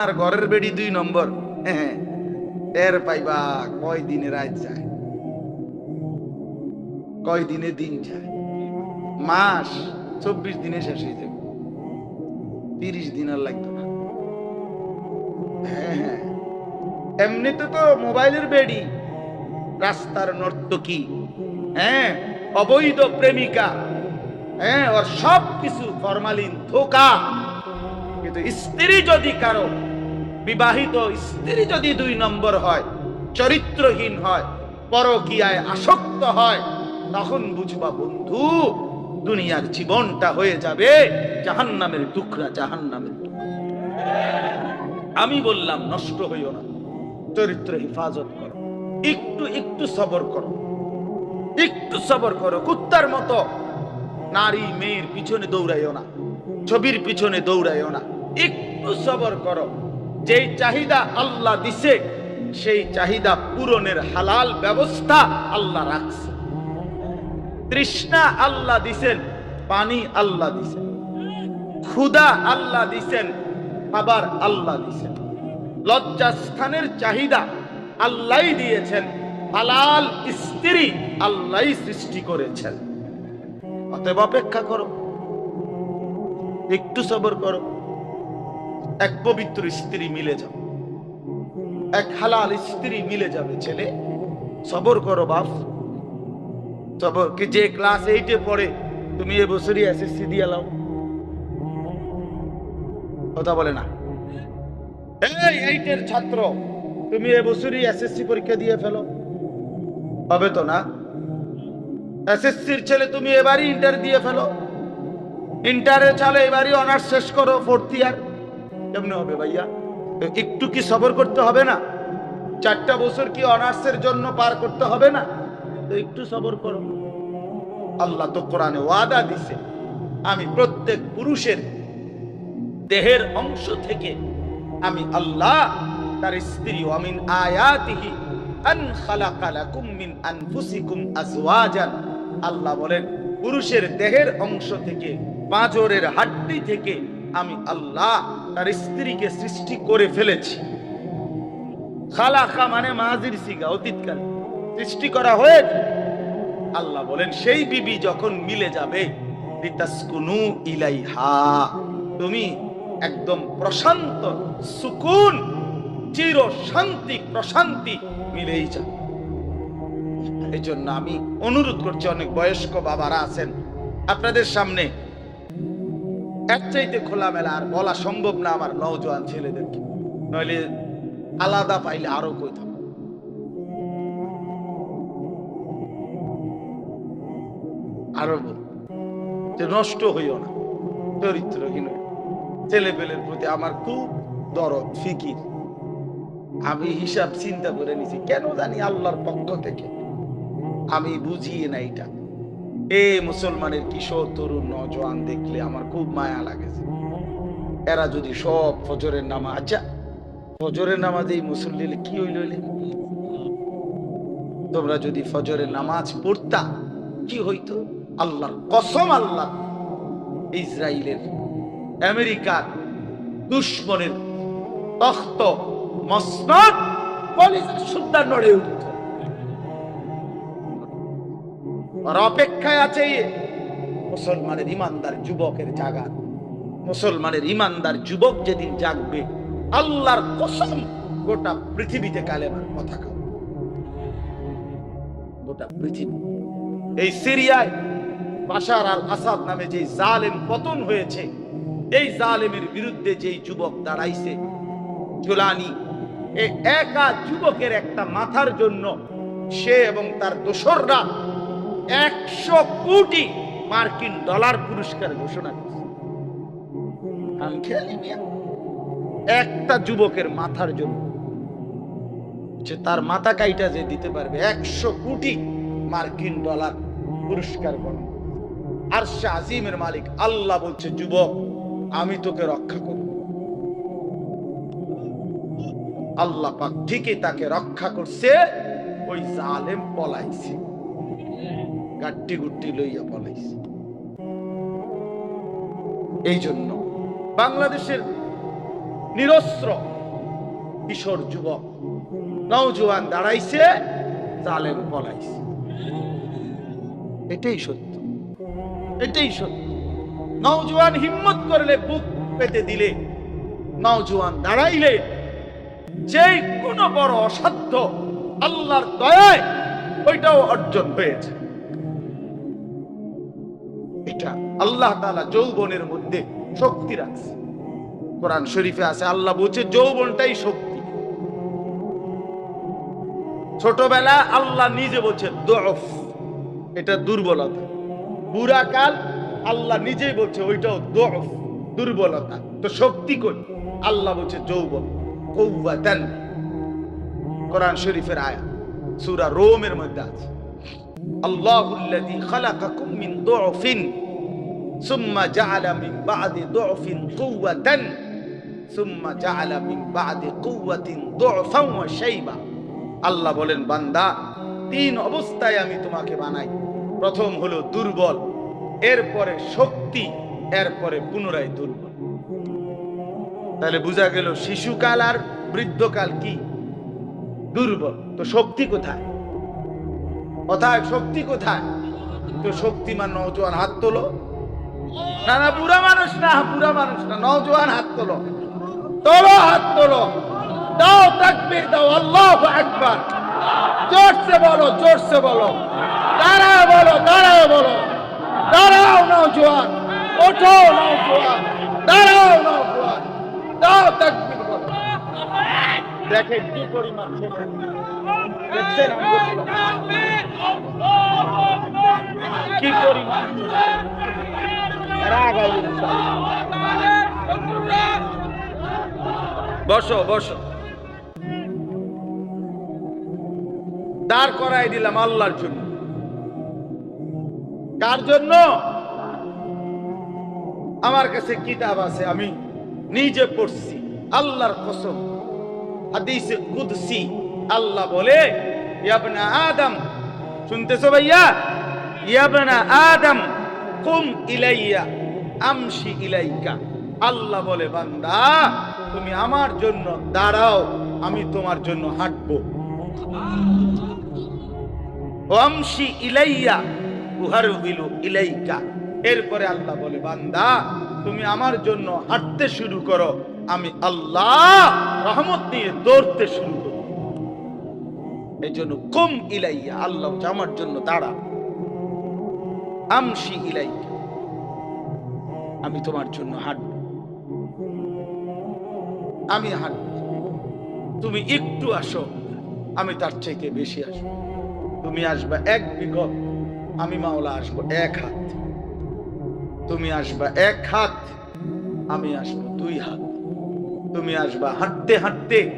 আর ঘরের বেড়ি দুই নম্বর। হ্যাঁ এর পাইবা কয় দিনে রাত যায়? কয় দিনে দিন যায়? মাস চব্বিশ দিনে শেষ হয়ে যাবে। তিরিশ দিন আর লাগতো না। হ্যাঁ হ্যাঁ। এমনিতে তো মোবাইলের বেড়ি। রাস্তার নর্তকী হ্যাঁ অবৈধ প্রেমিকা হ্যাঁ ওর সব কিছু ফরমালিন ধোকা। কিন্তু স্ত্রী যদি কারও বিবাহিত স্ত্রী যদি দুই নম্বর হয়, চরিত্রহীন হয়, পরকিয়ায় আসক্ত হয়, তখন বুঝবা বন্ধু, দুনিয়ার জীবনটা হয়ে যাবে জাহান্নামের টুকরা জাহান্নামের টুকরা। আমি বললাম, নষ্ট হইও না, চরিত্র হেফাজত করো, একটু একটু সবর করো, একটু সবর করো, কুত্তার মতো। নারী মেয়ের পিছনে দৌড়াইও না, ছবির পিছনে দৌড়াইও না, একটু সবর করো। যেই চাহিদা আল্লাহ দিছে, সেই চাহিদা পূরণের হালাল ব্যবস্থা আল্লাহ রাখছে। তৃষ্ণা আল্লাহ দিছেন, পানি আল্লাহ দিছেন। ক্ষুদা আল্লাহ দিছেন, খাবার আল্লাহ দিছেন। লজ্জাস্থানের চাহিদা আল্লাহ দিয়েছেন, হালাল স্ত্রী আল্লাহ সৃষ্টি করেছেন। অতএব অপেক্ষা করো, একটু সবর করো। এক পবিত্র স্ত্রী মিলে যাও। এক হালাল স্ত্রী মিলে যাবে, ছেলে। সবর করো, বাপ। সবর কি যে ক্লাস এইটে পড়ে, তুমি এ বছরই এসএসসি দিয়ে লাও কথা বলে না। এই এইটের ছাত্র, তুমি এ বছরই এসএসসি পরীক্ষা দিয়ে ফেলো। হবে তো না? এসএসসির ছেলে তুমি এবারই ইন্টার দিয়ে ফেলো। ইন্টারে চালে, এবারই অনার্স শেষ করো ফোর্থ ইয়ার কেমনে হবে ভাইয়া। একটু কি সবর করতে হবে না? চারটা বছর কি অনার্সের জন্য পার করতে হবে না? তো একটু সবর করো। আল্লাহ তো কোরআনে ওয়াদা দিছে, আমি প্রত্যেক পুরুষের দেহের অংশ থেকে আমি আল্লাহ তার স্ত্রী অমিন আয়াতিহি, আন খালাকা লাকুম মিন আনফুসিকুম আজওয়াজান। আল্লাহ বলেন, পুরুষের দেহের অংশ থেকে, পাঁজরের হাড্ডি থেকে আমি আল্লাহ তার স্ত্রীকে সৃষ্টি করে ফেলেছি। খালাকা মানে মাজির সিগা অতীতকাল। সৃষ্টি করা হয়েছে। আল্লাহ বলেন, সেই বিবি যখন মিলে যাবে ইলাইহা, তুমি একদম প্রশান্ত, সুকুন, চির শান্তি, প্রশান্তি মিলেই যাবে। এই জন্য আমি অনুরোধ করছি, অনেক বয়স্ক বাবারা আছেন, আপনাদের সামনে এক চাইতে খোলামেলা আর বলা সম্ভব না আমার নওজোয়ান ছেলেদেরকে। নইলে আলাদা পাইলে আরও কই থাকব আরও যে নষ্ট হইও না চরিত্রহীন। ছেলে পেলের প্রতি আমার খুব দরদ, ফিকির। আমি হিসাব চিন্তা করে নিছি, কেন জানি আল্লাহর পক্ষ থেকে? আমি বুঝিয়ে না এটা। এ মুসলমানের কিশোর তরুণ নজওয়ান দেখলে আমার খুব মায়া লাগেছে এরা যদি সব ফজরের নামা আচ্ছা ফজরের নামাজ এই মুসল্লি কি হইল? তোমরা যদি ফজরের নামাজ পড়তা, কি হইতো? আল্লাহর কসম, আল্লাহ। ইসরায়েলের আমেরিকার দুশ্মনের তখ্ত, মসনদ সুদ্দা নড়ে উঠত। আর অপেক্ষায় আছে মুসলমানের ইমানদার যুবকের জাগাত মুসলমানের ইমানদার যুবক যেদিন জাগবে, আল্লাহর কসম, গোটা পৃথিবীতে কালেমার পতাকা গোটা পৃথিবী। এই সিরিয়ায় বাশার আল আসাদ নামে যে জালেম পতন হয়েছে, এই জালেমের বিরুদ্ধে যেই যুবক দাঁড়াইছে জোলানি এই একা যুবকের একটা মাথার জন্য সে এবং তার দোসররা একশো কোটি মার্কিন ডলার পুরস্কার ঘোষণা করছে। একটা যুবকের মাথার জন্য যে তার মাথা কাইটা যে দিতে পারবে, একশো কোটি মার্কিন ডলার পুরস্কার গণনা আর আজিমের মালিক, আল্লাহ বলছে, যুবক, আমি তোকে রক্ষা করব। আল্লাহ পাক ঠিকই তাকে রক্ষা করছে, ওই জালেম পলাইছে। গাট্টি গুট্টি লইয়া পলাইছে। এই জন্য বাংলাদেশের নিরস্ত্র কিশোর যুবক, নওজোয়ান দাঁড়াইছে, জালেম পলাইছে। এটাই সত্য। এটাই সত্য। নওজোয়ান হিম্মত করলে বুক পেতে দিলে, নওজোয়ান দাঁড়াইলে যে কোনো বড় অসাধ্য আল্লাহর দয়ায় ওইটাও অর্জন হয়েছে। আল্লাহ তাআলা যৌবনের মধ্যে শক্তি রাখছে। কোরআন শরীফে আছে, আল্লাহ বলছে, যৌবনটাই শক্তি। ছোটবেলা আল্লাহ নিজে বলছে দফ এটা দুর্বলতা। বুড়া কাল আল্লাহ নিজেই বলছে, ওইটাও দফ দুর্বলতা। তো শক্তি কই? আল্লাহ বলছে, যৌবন। কৌবাতান কোরআন শরীফের আয়া সূরা রোমের মধ্যে আছে। আল্লাহুল্লাযী খালাকাকুম মিন দুফিন সুম্মা জাআলা মিন বা'দি দুফিন কুওয়াতান সুম্মা জাআলা মিন বা'দি কুওয়াতিন দুফান ওয়া আল্লাহ বলেন, বান্দা, তিন অবস্থায় আমি তোমাকে বানাই। প্রথম হলো দুর্বল, এরপরে শক্তি, এরপরে পুনরায় দুর্বল। তাহলে বোঝা গেল শিশুকাল আর বৃদ্ধকাল কি? দুর্বল। তো শক্তি কোথায়? কোথায় শক্তি কোথায়? তো শক্তিমান নৌজোয়ান হাত তোলো। না না, বুড়া মানুষ না, বুড়া মানুষ না নজওয়ান হাত তোলো। তোলো হাত তোলো। দাও তাকবির, দাও, আল্লাহ একবার জোরসে বলো জোরসে বলো। দাঁড়াও বলো দাঁড়াও বলো। দাঁড়াও নজওয়ান ওঠো নজওয়ান দাঁড়াও নজওয়ান দাও তাকবির। দেখেন কি পরিমাণ কি পরিমাণ বসো বসো। দাঁড় করাই দিলাম আল্লাহর জন্য। কার জন্য? আমার কাছে কিতাব আছে, আমি নিজে পড়ছি। আল্লাহর কসম। হাদিসে কুদসি। আল্লাহ বলে ইয়াবনা আদম, শুনতেছো ভাইয়া? ইয়াবনা আদম, কুম ইলাইয়া, আমশি ইলাইকা। আল্লাহ বলে, বান্দা, তুমি আমার জন্য দাঁড়াও, আমি তোমার জন্য হাঁটবো। আমশি ইলাইয়া, উহারবিলু ইলাইকা। এরপরে আল্লাহ বলে, বান্দা, তুমি আমার জন্য হাঁটতে শুরু করো। আমি আল্লাহ রহমত নিয়ে দৌড়তে শুরু করব এই জন্য কুম ইলাইয়া, আল্লাহ আমার জন্য দাঁড়া। আমশি ইলাইকা আমি তোমার জন্য হাঁটব। আমি হাঁটব। তুমি একটু আসো, আমি তার চাইতে বেশি আসব। তুমি আসবা এক বিগত আমি মাওলা আসব এক হাত। তুমি আসবা এক হাত, আমি আসব দুই হাত। তুমি আসবা। হাঁটতে হাঁটতে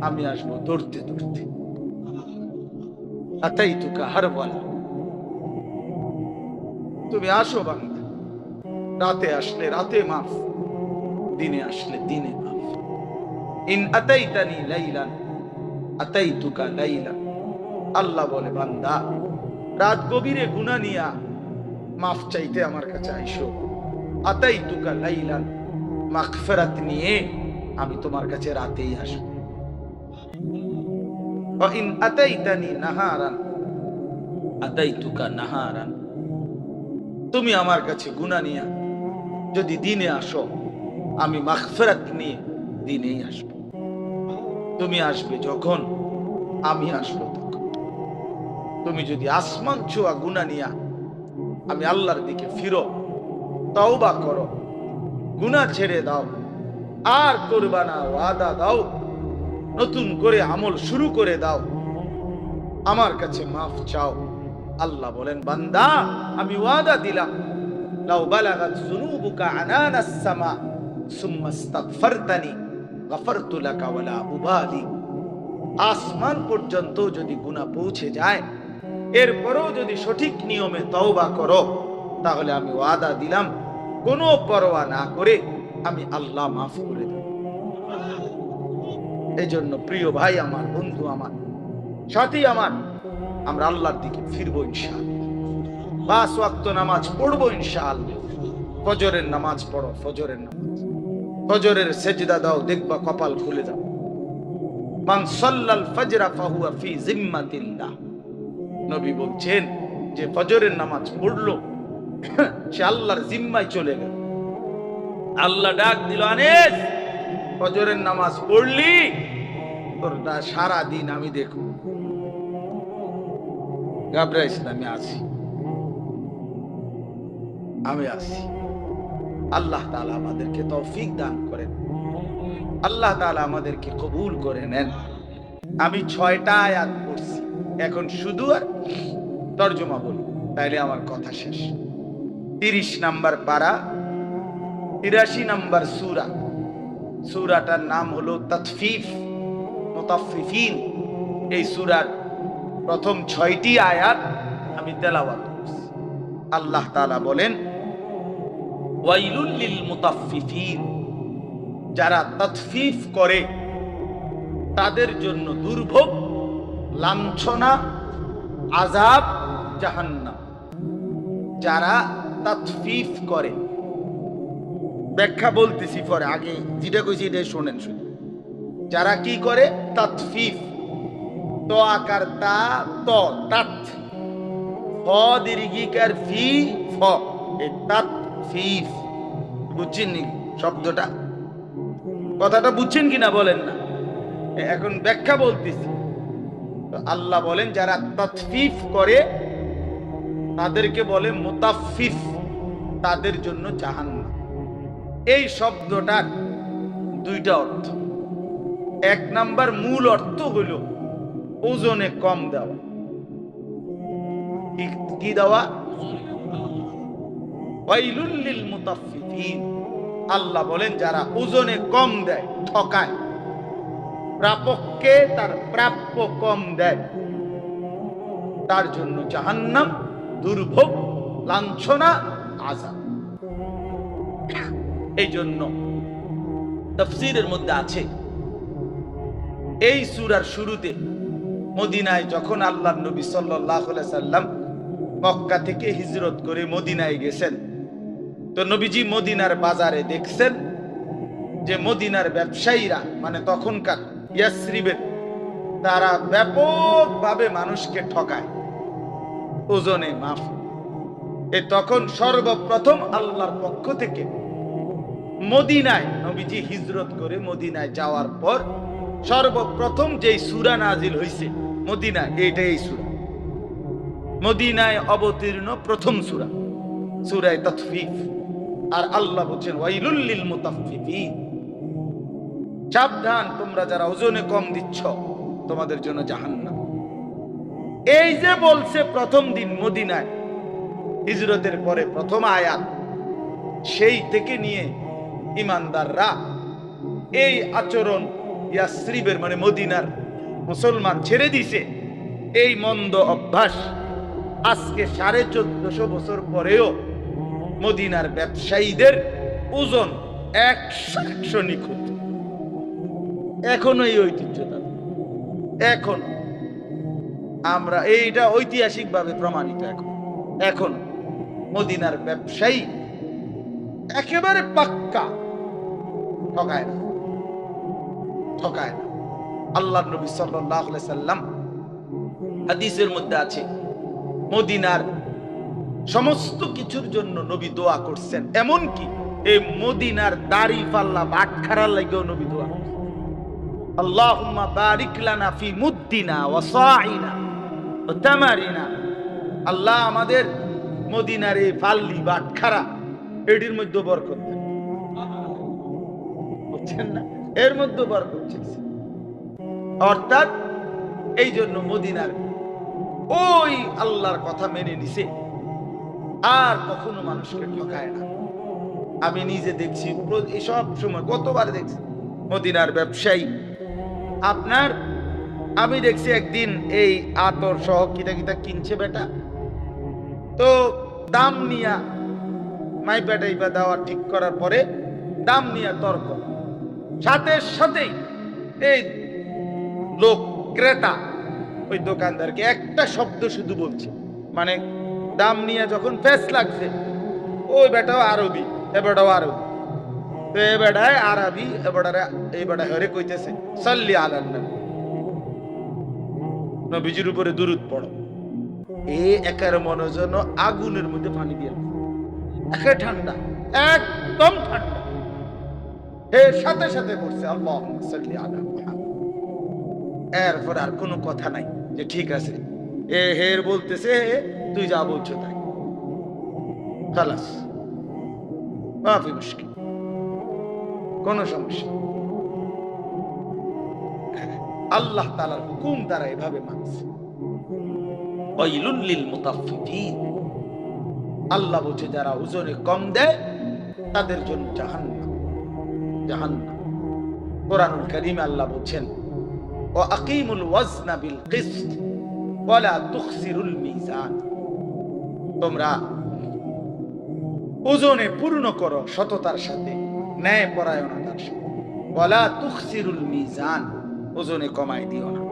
আমি আসব দৌড়তে দৌড়তে। আতাই তুকা হার বলা। তুমি আসো বাংলা। রাতে আসলে রাতে মাফ, দিনে আসলে দিনে মাফ। ইন লাইলান আল্লাহ বলে, বান্দা, রাত গভীরে গুনাহ নিয়া মাফ চাইতে আমার কাছে আইসো। আতাই আতাইতুকা লাইলান, মাগফিরাত নিয়ে আমি তোমার কাছে রাতেই আসব। ইন আতাইতানি নাহারান। আতাইতুকা নাহারান। তুমি আমার কাছে গুণা নিয়া যদি দিনে আসো আমি মাগফিরাত নিয়ে দিনেই আসব। তুমি আসবে যখন আমি আসব তখন। তুমি যদি আসমান ছোঁয়া গুণা নিয়া আমি আল্লাহর দিকে ফিরো তওবা করো গুনাহ ছেড়ে দাও। আর করবা না ওয়াদা দাও। নতুন করে আমল শুরু করে দাও। আমার কাছে মাফ চাও। আল্লাহ বলেন, বান্দা, আমি ওয়াদা দিলাম। লাউ বালাগাত যুনুবুকা আনানাস সামা, সুম্মা ইস্তাগফারতানি, গফরতু লাকা ওয়ালা উবালি। আসমান পর্যন্ত যদি গুনাহ পৌঁছে যায়, এরপরও যদি সঠিক নিয়মে তওবা করো, তাহলে আমি ওয়াদা দিলাম, কোনো পরোয়া না করে আমি আল্লাহ মাফ করে দেব। এই জন্য প্রিয় ভাই আমার, বন্ধু আমার, সাথী আমার, আমরা আল্লাহর দিকে ফিরবো ইনশাআল্লাহ। পাঁচ ওয়াক্ত নামাজ পড়ব ইনশাআল্লাহ। ফজরের নামাজ পড়ো, ফজরের নামাজ। ফজরের সেজদা দাও, দেখবা কপাল খুলে যাও মান সাল্লাল ফজরা ফাহুয়া ফি জিম্মাতিল্লাহ। নবী বলছেন যে, ফজরের নামাজ পড়ল, সে আল্লাহর জিম্মায় চলে গেল। আল্লাহ ডাক দিল, আনেস, ফজরের নামাজ পড়লি? তোর সারা দিন আমি দেখব গাবরাইস আমি আছি। আমি আছি। আল্লাহ আমাদেরকে তৌফিক দান করেন। আল্লাহ তাআলা আমাদেরকে কবুল করে নেন। আমি ছয়টা আয়াত পড়ছি। এখন শুধু আর তর্জমা বলি, তাইলে আমার কথা শেষ। তিরিশ নাম্বার পারা তিরাশি নাম্বার সুরা। সুরাটার নাম হলো তৎফিফ মুতাফফিফিন। এই সুরার প্রথম ছয়টি আয়াত আমি তেলাওয়াত আল্লাহ তালা বলেন, ওয়াইলুল লিল মুতাফফিফিন। যারা তৎফিফ করে, তাদের জন্য দুর্ভোগ, লাঞ্ছনা আজাব জাহান্নাম। যারা তৎফিফ করে ব্যাখ্যা বলতেছি পরে, আগে যেটা কইছি এটা শোনেন শুধু। যারা কি করে? তৎফিফ তো আকার তা, ত, তাত। ফ দীর্ঘিকার ফি, ফ। এই তাত ফিফ বুঝছেন নি শব্দটা? কথাটা বুঝছেন কিনা বলেন না। এখন ব্যাখ্যা বলতেছি। আল্লাহ বলেন, যারা তৎফিফ করে, তাদেরকে বলে মুতাফিফ তাদের জন্য জাহান্নাম। এই শব্দটার দুইটা অর্থ। এক নাম্বার মূল অর্থ হলো ওজনে কম দেওয়া। কি- দেওয়া? আল্লাহ বলেন, যারা ওজনে কম দেয়, ঠকায়, প্রাপককে তার প্রাপ্য কম দেয়, তার জন্য জাহান্নাম দুর্ভোগ, লাঞ্ছনা আজাব এই জন্য তফসিরের মধ্যে আছে, এই সুরার শুরুতে মদিনায় যখন আল্লাহ নবী সাল্লাম মক্কা থেকে হিজরত করে মদিনায় গেছেন, তো নবীজি মদিনার বাজারে দেখছেন যে মদিনার ব্যবসায়ীরা মানে তখনকার ইয়াসরিবের, তারা ব্যাপকভাবে মানুষকে ঠকায়। ওজনে মাফ। এ তখন সর্বপ্রথম আল্লাহর পক্ষ থেকে মদিনায়, নবীজি হিজরত করে মদিনায় যাওয়ার পর সর্বপ্রথম যেই সুরা নাজিল হইছে, মদিনায় এইটা এই সুরা। মদিনায় অবতীর্ণ প্রথম সুরা, সুরায় তৎফিফ আর আল্লাহ বলছেন ওয়াইলুল্লিল মুতাফফিফিন। সাবধান, তোমরা যারা ওজনে কম দিচ্ছ, তোমাদের জন্য জাহান্নাম। এই যে বলছে প্রথম দিন মদিনায়, হিজরতের পরে প্রথম আয়াত, সেই থেকে নিয়ে ইমানদাররা। এই আচরণ ইয়াসরিবের মানে মদিনার মুসলমান ছেড়ে দিছে। এই মন্দ অভ্যাস আজকে সাড়ে চোদ্দশো বছর পরেও মদিনার ব্যবসায়ীদের ওজন একশো একশো নিখুঁত। এখনও এই ঐতিহ্যতা এখন। আমরা এইটা ঐতিহাসিকভাবে প্রমাণিত এখন। এখন। মদিনার ব্যবসায়ী একেবারে পাক্কা। ঠকায় না। ঠকায় না। আল্লাহ নবী আলাইহি সাল্লাম হাদিসের মধ্যে আছে, মদিনার সমস্ত কিছুর জন্য নবী দোয়া করছেন। এমন কি এই মদিনার দাড়ি পাল্লা লাগেও নবী দোয়া আল্লাহুম্মা বারিক লানা ফি মুদ্দিনা ওয়া সাইনা ওয়া তামারিনা। আল্লাহ আমাদের মদিনার এই ফাল্লি বাটখারা এটির মধ্যে বরকত দেন। বুঝছেন না। এর মধ্যে বরকত ছেড়েছে। অর্থাৎ এই জন্য মদিনার ওই আল্লাহর কথা মেনে নিছে, আর কখনো মানুষকে ঠকায় না। আমি নিজে দেখছি সব সময় কতবার দেখছি, মদিনার ব্যবসায়ী। আপনার, আমি দেখছি একদিন এই আতর সহ কিটা কিটা কিনছে বেটা। তো দাম নিয়া মাইপা টাইপা দেওয়া ঠিক করার পরে দাম নিয়া তর্ক। সাথে সাথেই এই লোক ক্রেতা ওই দোকানদারকে একটা শব্দ শুধু বলছে। মানে দাম নিয়ে যখন ফেস লাগছে, ওই বেটাও আরবি, এ বেটাও আরবি। তো এ বেটায় আরবি, এ বেটারে এই বেটা হরে কইতেছে, সাল্লি আলান নবী। নবীজির উপরে দুরুদ পড়ো। এ একার মনে যেন আগুনের মধ্যে পানি দিয়ে একে ঠান্ডা, একদম ঠান্ডা। এর সাথে সাথে পড়ছে আল্লাহ। এরপর আর কোনো কথা নাই যে ঠিক আছে। এ হের বলতেছে, তুই যা বলছো তাই। খালাস, মাফি মুশকিল, কোনো সমস্যা। আল্লাহ তালার হুকুম তারা এভাবে মানছে। আল্লাহ বলছে, যারা ওজনে কম দেয়, তাদের জন্য জাহান্নাম। জাহান্নাম ওজনে পূর্ণ করো সততার সাথে, ন্যায় পরায়ণতার সাথে। মিজান, ওজনে কমাই দিও না।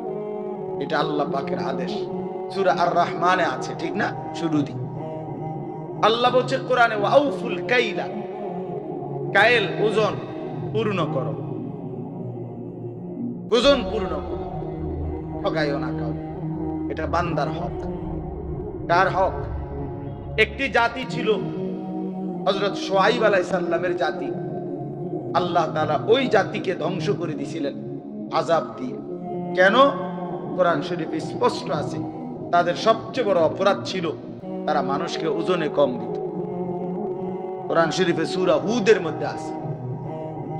এটা আল্লাহ পাকের আদেশ। সূরা আর রহমানে আছে, ঠিক না? শুরু দি আল্লাহ বলছে কোরআনে ওয়াউফুল কাইলা। কায়েল ওজন পূর্ণ করো। ওজন পূর্ণ করো। ঠকাইও না কাউ এটা বান্দার হক। কার হক? একটি জাতি ছিল হজরত সোহাইব আলাইসাল্লামের জাতি। আল্লাহ তাআলা ওই জাতিকে ধ্বংস করে দিছিলেন আজাব দিয়ে। কেন? কোরআন শরীফে স্পষ্ট আছে, তাদের সবচেয়ে বড় অপরাধ ছিল তারা মানুষকে ওজনে কম দিত। কোরআন শরীফে সূরা হুদের মধ্যে আছে।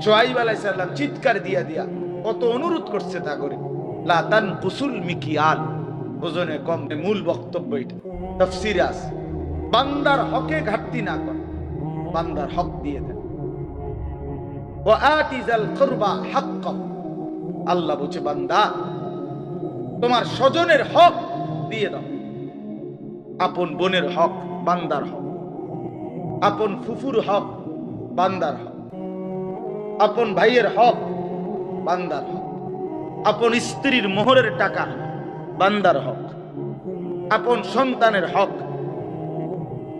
সোহাইব আলাইসাল্লাম চিৎকার দিয়া দিয়া কত অনুরোধ করছে তা করে লাতান কুসুল মিকিয়াল। ওজনে কম মূল বক্তব্য এটা। তফসিরে বান্দার হকে ঘাটতি না কর, বান্দার হক দিয়ে দেন। ও আতিজাল আল্লাহ বলছে, বান্দা, তোমার স্বজনের হক দিয়ে দাও। আপন বোনের হক, বান্দার হক। আপন ফুফুর হক, বান্দার হক। আপন ভাইয়ের হক, বান্দার হক। আপন স্ত্রীর মোহরের টাকা, বান্দার হক। আপন সন্তানের হক,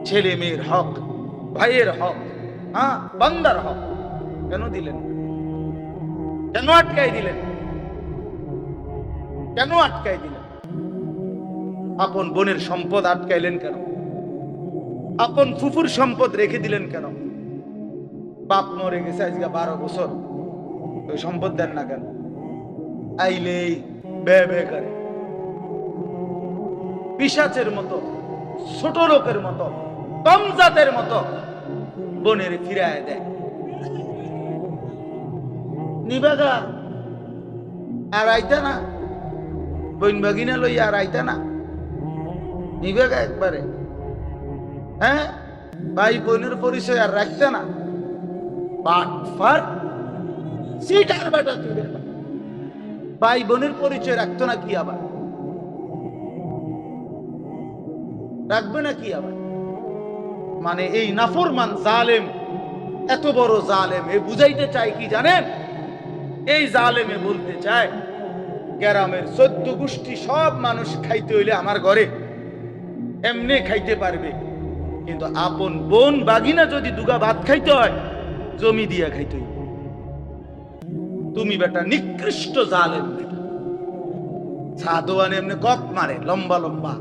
ছেলে মেয়ের হক, ভাইয়ের হক হ্যাঁ বান্দার হক। কেন দিলেন? কেন আটকাই দিলেন? কেন আটকাই দিলেন? আপন বোনের সম্পদ আটকাইলেন কেন? আপন ফুফুর সম্পদ রেখে দিলেন কেন? বাপ মরে গেছে, আজকে বারো বছর। ওই সম্পদ দেন না কেন? আইলেই বে বে করে। পিসাচের মতো, ছোট লোকের মতো, কম জাতের মতো বোনের ফিরায় দেয়। নিবাগা আর আইতা না। বইন বাগিনা লইয়া আর আইতা না। নিবেগা একবারে। হ্যাঁ? ভাই বোনের পরিচয় আর রাখতে না। ভাই বোনের পরিচয় রাখতো না কি আবার? রাখবে না কি আবার? মানে এই নাফরমান জালেম, এত বড় জালেম, এ বুঝাইতে চায় কি জানেন? এই জালেমে বলতে চায়, গ্রামের চোদ্দ গোষ্ঠী সব মানুষ খাইতে হইলে আমার ঘরে। এমনি খাইতে পারবে। কিন্তু আপন বোন বাগিনা যদি দুগা ভাত খাইতে হয় জমি দিয়া খাইতে তুমি বেটা নিকৃষ্ট জালেম বেটা। এমনি মারে, লম্বা লম্বা।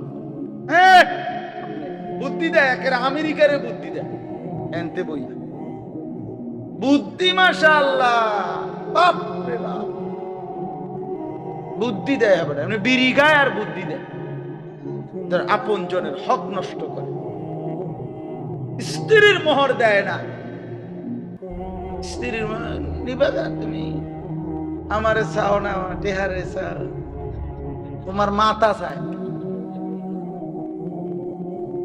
বুদ্ধি দেয়, একের আমেরিকারে বুদ্ধি দেয়। এনতে বই বুদ্ধি মাসা আল্লাহ বাপ! রে বাপ বুদ্ধি দেয় এমনি বিড়ি গায় আর বুদ্ধি দেয়। তার আপন জনের হক নষ্ট করে। স্ত্রীর মোহর দেয় না। স্ত্রীর নিবে না তুমি? আমারে চাও না টেহারে চাও। তোমার মাতা চায়।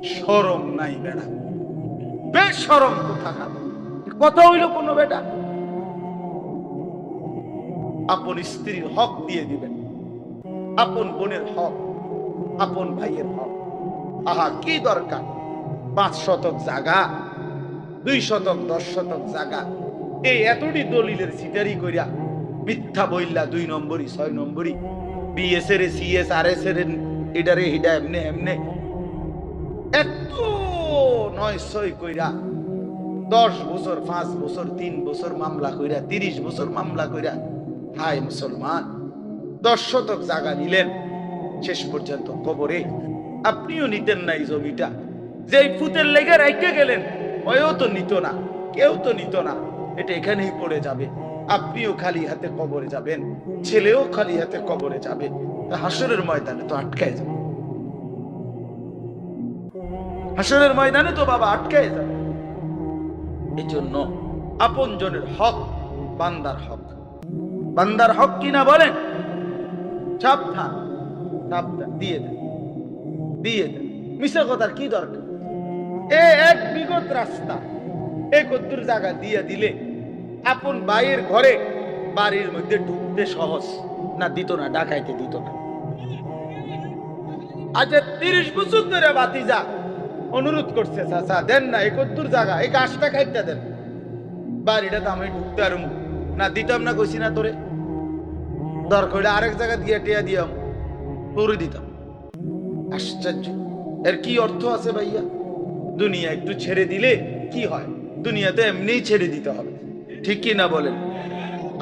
সরম নাই বেড়া। বেশ সরম কথা হইল কোন বেটা? আপন স্ত্রীর হক দিয়ে দিবেন। আপন বোনের হক, আপন ভাইয়ের হক। আহা, কি দরকার? পাঁচ শতক জায়গা দুই শতক, দশ শতক জায়গা এই এতটি দলিলের সিটারি কইরা মিথ্যা বইলা দুই নম্বরই, ছয় নম্বরই বিএস এর সিএস আর এস এর এডারে হিডা এমনে এমনে এত নয় ছয় কইরা দশ বছর, পাঁচ বছর, তিন বছর মামলা কইরা, তিরিশ বছর মামলা কইরা হাই মুসলমান, দশ শতক জায়গা নিলেন। শেষ পর্যন্ত কবরে আপনিও নিতেন না এই জমিটা। যে ফুতের লেগে রাইকে গেলেন ওয়ও তো নিত না, কেউ তো নিত না। এটা এখানেই পড়ে যাবে। আপনিও খালি হাতে কবরে যাবেন, ছেলেও খালি হাতে কবরে যাবে। হাসরের ময়দানে তো আটকায় যাবে। হাসরের ময়দানে তো বাবা আটকায় যাবে। এই জন্য আপন জনের হক বান্দার হক। বান্দার হক কিনা বলেন? সাবধান সাবধান, দিয়ে দেন দিয়ে দেন। মিশা কথার কি দরকার? এ এক বিগত রাস্তা। এ কদ্দুর জায়গা দিয়ে দিলে আপন বাইয়ের ঘরে বাড়ির মধ্যে ঢুকতে সহজ। না দিত না, ডাকাইতে দিত না। আজ তিরিশ বছর ধরে বাতিজা অনুরোধ করছে, চাচা, দেন না একত্তর জায়গা, এই গাছটা খাইতে দেন। বাড়িটা তো আমি ঢুকতে আর না দিতাম না কইছি না তোরে। দরকার হলে আরেক জায়গা দিয়ে টিয়া দিয়াম তোরে দিতাম। আশ্চর্য। এর কি অর্থ আছে ভাইয়া? দুনিয়া একটু ছেড়ে দিলে কি হয়? দুনিয়াতে এমনিই ছেড়ে দিতে হবে। ঠিক কি না বলেন?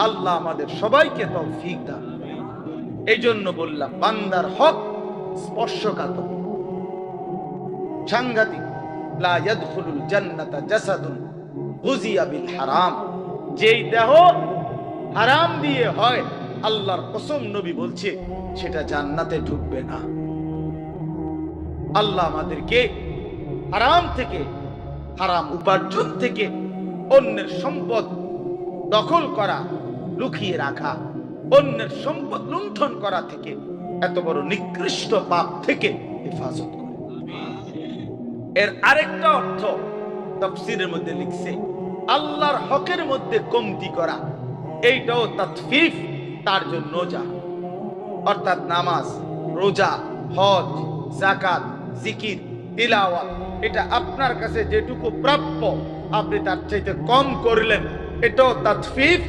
আল্লাহ আমাদের সবাইকে তৌফিক দান এই জন্য বললাম, বান্দার হক স্পর্শকাতর। সাংঘাতিক, লা ইয়াদখুলুল জান্নাতা জাসাদুন গুজিয়া বিল হারাম। যেই দেহ হারাম দিয়ে হয়, আল্লাহর কসম নবী বলছে, সেটা জান্নাতে ঢুকবে না। আল্লাহ আমাদেরকে হারাম থেকে হারাম উপার্জন থেকে অন্যের সম্পদ দখল করা, লুকিয়ে রাখা, অন্যের সম্পদ লুণ্ঠন করা থেকে এত বড় নিকৃষ্ট পাপ থেকে হেফাজত করে। এর আরেকটা অর্থ তফসিরের মধ্যে লিখছে, আল্লাহর হকের মধ্যে কমতি করা, এইটাও তাতফিফ তার জন্য যা। অর্থাৎ নামাজ, রোজা, হজ জাকাত জিকির, তিলাওয়াত এটা আপনার কাছে যেটুকু প্রাপ্য, আপনি তার চাইতে কম করলেন। এটাও তাতফিফ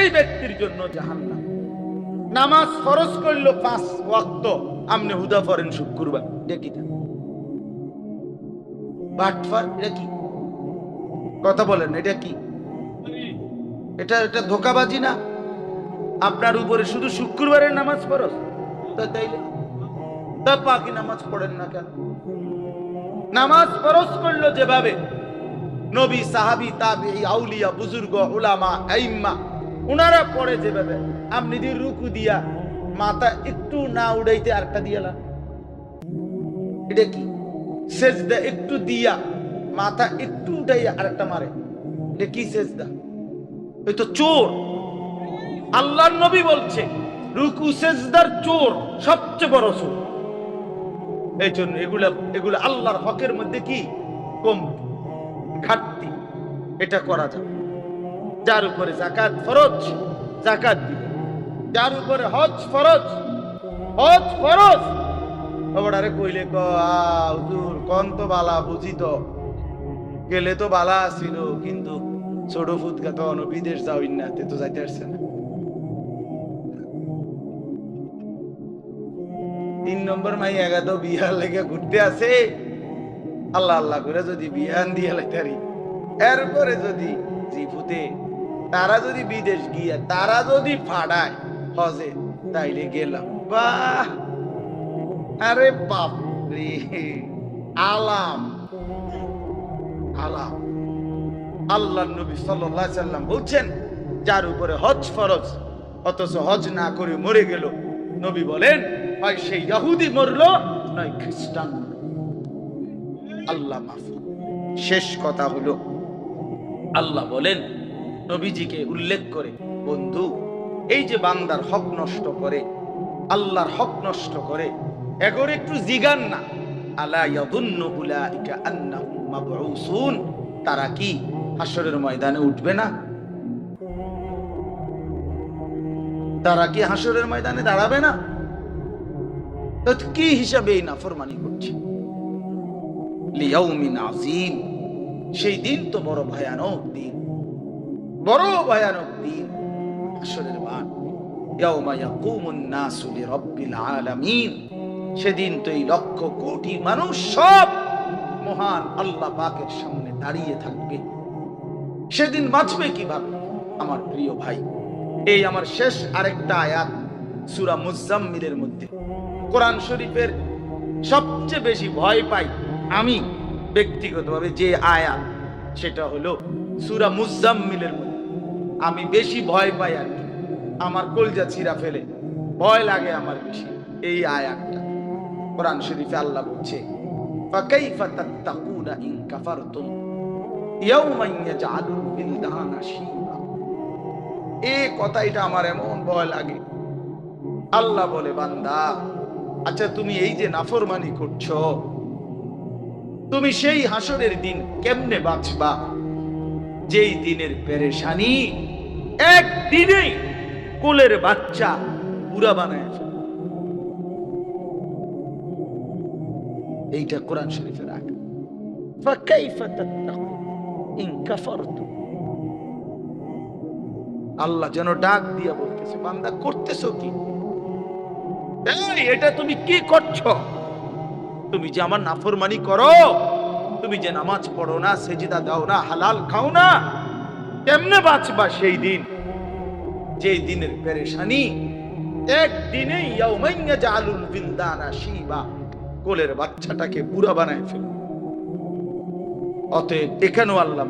এই ব্যক্তির জন্য জাহান্নাম। নামাজ ফরজ করল পাঁচ ওয়াক্ত আপনি হুদা ফরেন শুক্রবার। দেখি কি? কথা বলেন, এটা কি? এটা এটা ধোকাবাজি না? আপনার উপরে শুধু শুক্রবারের নামাজ ফরজ? তাইলে? তা বাকি নামাজ পড়েন না কেন? নামাজ ফরজ করল যেভাবে। নবী, সাহাবি তাবি আউলিয়া, বুজুর্গ, উলামা, আইম্মা, উনারা পড়ে যেভাবে। আপনি যদি রুকু দিয়া মাথা একটু না উড়াইতে আরেকটা দিয়ালা এটা কি? সেজদা একটু দিয়া মাথা একটু উঠাইয়া আরেকটা মারে। এটা কি সেজদা? ওই তো চোর। আল্লাহর নবী বলছে, রুকু, সেজদার চোর সবচেয়ে বড় চোর। এই জন্য এগুলা, এগুলো আল্লাহর হকের মধ্যে কি? কম ঘাটতি। এটা করা যাবে যার উপরে জাকাত ফরজ জাকাত দিবে যার উপরে হজ ফরজ হজ ফরজ। ওটারে কইলে ক হুজুর, কোন তো বালা বুঝি তো। গেলে তো বালা ছিল কিন্তু ছোট ফুটকা তো বিদেশ যাওই না, তে তো যাইতে পারছে না। তিন নম্বর মাই এগা তো বিহার লেগে ঘুরতে আছে আল্লাহ আল্লাহ করে যদি বিহান দিয়ে লাইতারি এরপরে যদি জিফুতে তারা যদি বিদেশ গিয়া তারা যদি ফাড়ায়, হজে, তাইলে গেলাম। বাহ! আরে বাপ রে, আলাম। আলাম। আল্লাহ নবী সাল্লাল্লাহু আলাইহি সাল্লাম বলছেন, যার উপরে হজ ফরজ, অথচ হজ না করে মরে গেল। নবী বলেন হয় সেই ইহুদি মরলো, নয় খ্রিস্টান আল্লাহ মাফ শেষ কথা হলো, আল্লাহ বলেন, নবীজিকে উল্লেখ করে, বন্ধু, এই যে বান্দার হক নষ্ট করে, আল্লাহর হক নষ্ট করে, এগোর একটু জিগান না। আলা ইয়াদুন্নু উলাইকা আন্নাহুম মাবউসুন। তারা কি হাসরের ময়দানে উঠবে না? তারা কি হাসরের ময়দানে দাঁড়াবে না? কি হিসাবে এই নাফরমানি করছে? আজিম সেই দিন তো বড় ভয়ানক দিন। বড় ভয়ানক দিন লিরাব্বিল আলামিন, সেদিন তো এই লক্ষ কোটি মানুষ সব মহান আল্লাহ পাকের সামনে দাঁড়িয়ে থাকবে। সেদিন বাঁচবে কীভাবে? আমার প্রিয় ভাই, এই আমার শেষ আরেকটা আয়াত, সুরা মুজাম্মিলের মধ্যে। কোরআন শরীফের সবচেয়ে বেশি ভয় পাই আমি ব্যক্তিগতভাবে যে আয়া, সেটা হলো সুরা মুজাম্মিলের মধ্যে। আমি বেশি ভয় পাই আর কি। আমার কলজা ছিঁড়া ফেলে। ভয় লাগে আমার বেশি এই আয়াতটা। কোরআন শরীফে আল্লাহ বলছে আমার এমন ভয় লাগে। আল্লাহ বলে, বান্দা আচ্ছা তুমি এই যে নাফরমানি করছ, তুমি সেই হাসরের দিন কেমনে বাঁচবা? যেই দিনের পেরেশানি একদিনেই কোলের বাচ্চা পুরা বানায় এইটা কোরআন শরীফের আল্লাহ যেন ডাক দিয়া বলতেছে, বান্দা, করতেছ কি? এই, এটা তুমি কি করছ? তুমি যে আমার নাফরমানি করো তুমি যে নামাজ পড়ো না সেজিদা দাও না হালাল খাও না কেমনে বাঁচবা সেই দিন? যেই দিনের পেরেশানি একদিনে ইয়াউমাইয়া জালুল বিলদানা শিবা কোলের বাচ্চাটাকে বুড়া বানায় ফেল। অতএব এখানেও আল্লাহ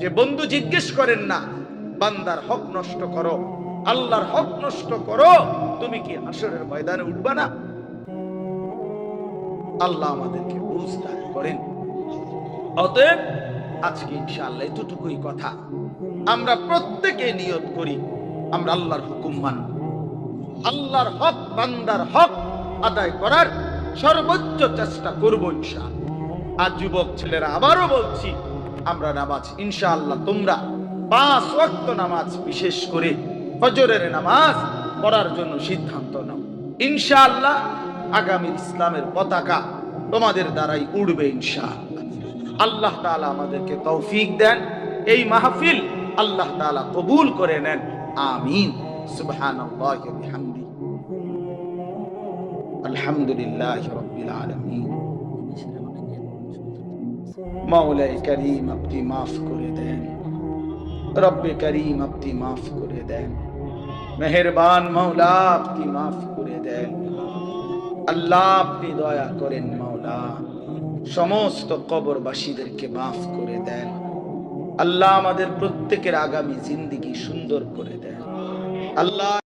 যে বন্ধু জিজ্ঞেস করেন না বান্দার হক নষ্ট করো। আল্লাহর হক নষ্ট করো, তুমি কি হাসরের ময়দানে উঠবা না? আল্লাহ আমাদেরকে বুঝ দান করেন। অতএব, আজকে ইনশাআল্লাহ এতটুকুই কথা। আমরা প্রত্যেকে নিয়ত করি, আমরা আল্লাহর হুকুম মানব আল্লাহর হক, বান্দার হক আদায় করার সর্বোচ্চ চেষ্টা করব ইনশাআল্লাহ। আর যুবক ছেলেরা, আবারও বলছি, আমরা নামাজ, ইনশাআল্লাহ তোমরা পাঁচ ওয়াক্ত নামাজ বিশেষ করে ফজরের নামাজ পড়ার জন্য সিদ্ধান্ত নাও। ইনশাআল্লাহ আগামী ইসলামের পতাকা তোমাদের দ্বারাই উড়বে ইনশাআল্লাহ। আল্লাহ তাআলা আমাদেরকে তৌফিক দেন, এই মাহফিল আল্লাহ তাআলা কবুল করে নেন। আমিন। ওয়া বিহামদি আলহামদুলিল্লাহি রাব্বিল আলামিন। মাওলাই করিম আপনি মাফ করে দেন। রব্বে করিম আপনি মাফ করে দেন। মেহেরবান মাওলা, আপনি মাফ করে দেন। আল্লাহ, আপনি দয়া করেন মাওলা। সমস্ত কবরবাসীদেরকে মাফ করে দেন। আল্লাহ আমাদের প্রত্যেকের আগামী জিন্দিগি সুন্দর করে দেন। আল্লাহ